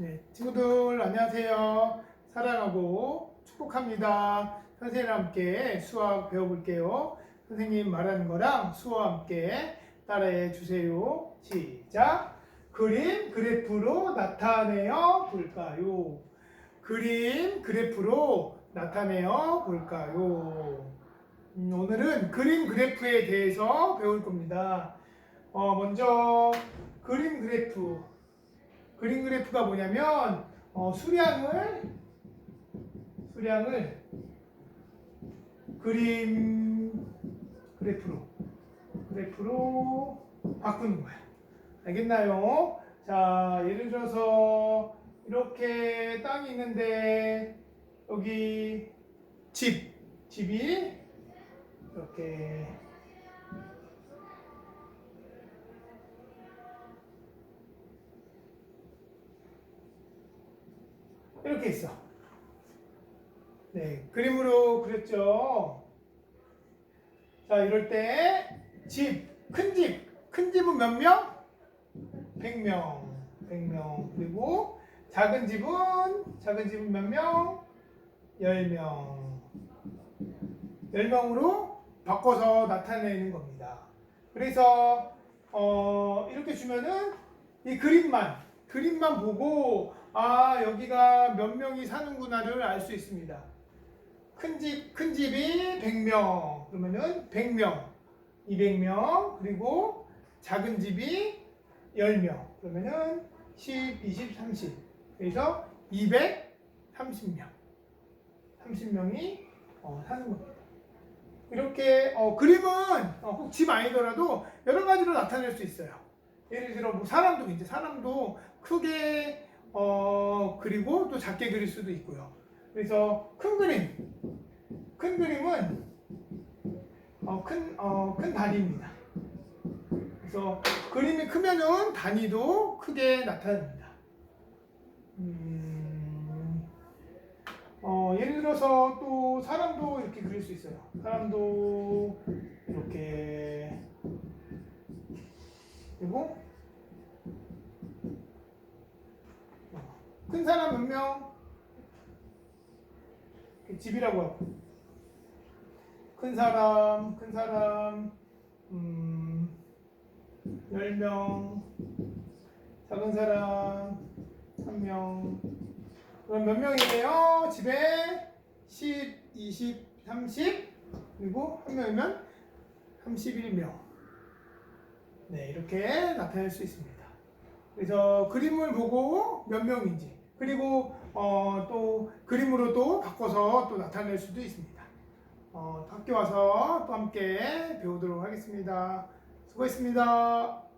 네, 친구들 안녕하세요. 사랑하고 축복합니다. 선생님과 함께 수학 배워볼게요. 선생님 말하는 거랑 수어와 함께 따라해 주세요. 시작. 그림 그래프로 나타내어 볼까요? 그림 그래프로 나타내어 볼까요? 음, 오늘은 그림 그래프에 대해서 배울 겁니다. 어, 먼저 그림 그래프. 그림 그래프가 뭐냐면 어, 수량을 수량을 그림 그래프로 그래프로 바꾸는 거야. 알겠나요? 자, 예를 들어서 이렇게 땅이 있는데 여기 집 집이 이렇게 이렇게 있어. 네, 그림으로 그렸죠. 자, 이럴 때 집, 큰 집, 큰 집은 몇 명? 100명. 100명. 그리고 작은 집은 작은 집은 몇 명? 10명. 10명으로 바꿔서 나타내는 겁니다. 그래서 어, 이렇게 주면은 이 그림만 그림만 보고 아 여기가 몇 명이 사는구나를 알 수 있습니다. 큰 집, 큰 집이 100명 그러면은 100명, 200명 그리고 작은 집이 10명 그러면은 10, 20, 30 그래서 230명 30명이 어, 사는 겁니다. 이렇게 어, 그림은 어, 꼭 집 아니더라도 여러 가지로 나타낼 수 있어요. 예를 들어 뭐 사람도 이제 사람도 크게 어, 그리고 또 작게 그릴 수도 있고요. 그래서 큰 그림, 큰 그림은 어, 큰, 어, 큰 단위입니다. 그래서 그림이 크면은 단위도 크게 나타납니다. 음, 어, 예를 들어서 또 사람도 이렇게 그릴 수 있어요. 사람도 이렇게 그리고 어, 큰 사람 몇 명? 집이라고 하고. 큰 사람, 큰 사람 음, 10명 작은 사람 3명. 그럼 몇 명이에요? 집에? 10, 20, 30 그리고 한 명이면 31명. 네 이렇게 나타낼 수 있습니다. 그래서 그림을 보고 몇 명인지 그리고 어, 또 그림으로 또 바꿔서 또 나타낼 수도 있습니다. 어, 학교 와서 또 함께 배우도록 하겠습니다. 수고했습니다